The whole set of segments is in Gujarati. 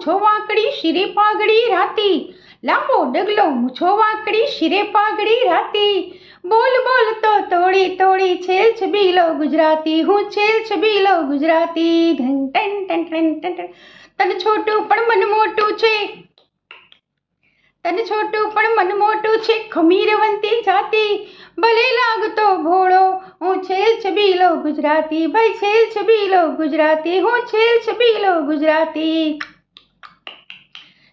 મૂછો વાંકડી શિરે પાઘડી રાતી. લાંબો ડગલો મૂછો વાંકડી શિરે પાઘડી રાતી. બોલ બોલ તો તોડી તોડી છેલ છબીલો ગુજરાતી. હું છેલ છબીલો ગુજરાતી. ઢન ટન ટન ટન ટન તન છોટું પણ મન મોટું છે. તને છોટું પણ મન મોટું છે. ખમીરવંતી જાતિ. ભલે લાગતો ભોળો. હું છેલ છબીલો ગુજરાતી. ભાઈ છેલ છબીલો ગુજરાતી. હું છેલ છબીલો ગુજરાતી.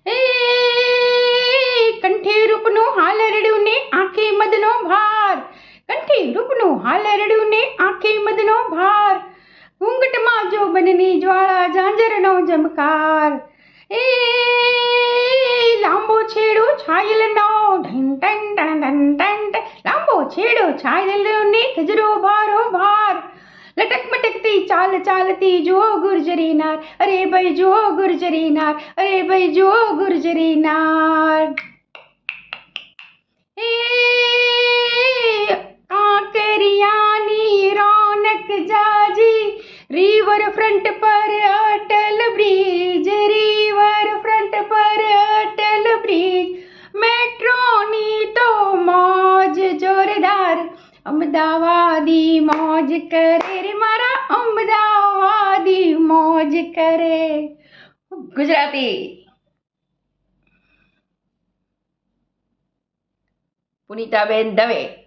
એ કંઠી રૂપનું હાલ રડ્યું ને આંખે મદનો ભાર કંઠે રૂપનો હાલ રડ્યું ને આંખે મદનો ભાર ઘૂંઘટમાં જો બનની જ્વાળા ઝાંઝરનો જમકાર એ લાંબો છેડો છાયલનો ઢન ટન ટન ટન ટન. લાંબો છેડો છાયલનો ને ગજરો ભારો ભાર લટક મટકતી ચાલ ચાલતી જો ગુર્જરીનાર. અરે ભાઈ જો ગુર્જરીનાર. અરે ભાઈ જો ગુર્જરીનાર. એ કાંકરિયાની રોનક જાજી. રિવર ફ્રન્ટ પર અમદાવાદી મોજ કરે રે મારા અમદાવાદી મોજ કરે. ગુજરાતી. પુનિતાબેન દવે.